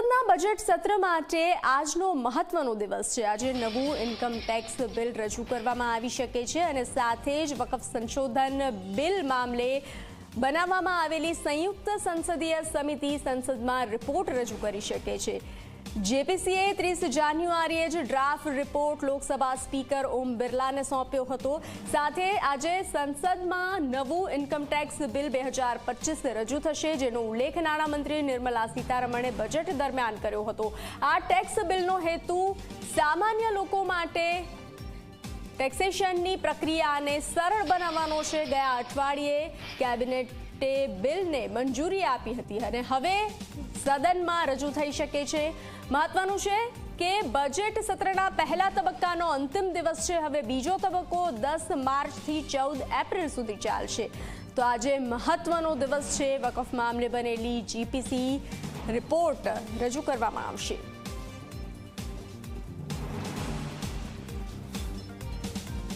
સંસદના બજેટ સત્ર માટે આજનો મહત્વનો દિવસ છે. આજે નવું ઇન્કમ ટેક્સ બિલ રજૂ કરવામાં આવી શકે છે અને સાથે જ વકફ સંશોધન બિલ મામલે બનાવવામાં આવેલી સંયુક્ત સંસદીય સમિતિ સંસદમાં રિપોર્ટ રજૂ કરી શકે છે. જેપીસીએ ત્રીસ જાન્યુઆરીએ જ draft report Lok Sabha speaker Om બિરલાને સોંપ્યો હતો. સાથે આજે સંસદમાં નવું ઇન્કમટેક્સ બિલ બે હજાર પચીસ રજૂ થશે, જેનો ઉલ્લેખ નાણામંત્રી નિર્મલા સીતારમણે બજેટ દરમિયાન કર્યો હતો. આ ટેક્સ બિલનો હેતુ સામાન્ય લોકો માટે ટેક્સેશનની પ્રક્રિયાને સરળ બનાવવાનો છે. ગયા અઠવાડિયે કેબિનેટે બિલને મંજૂરી આપી હતી અને હવે સદનમાં રજૂ થઈ શકે છે. મહત્વનું છે કે બજેટ સત્રના પહેલા તબક્કાનો અંતિમ દિવસ છે. હવે બીજો તબક્કો દસ માર્ચથી ચૌદ એપ્રિલ સુધી ચાલશે. તો આજે મહત્વનો દિવસ છે. વકફ મામલે બનેલી જીપીસી રિપોર્ટ રજૂ કરવામાં આવશે.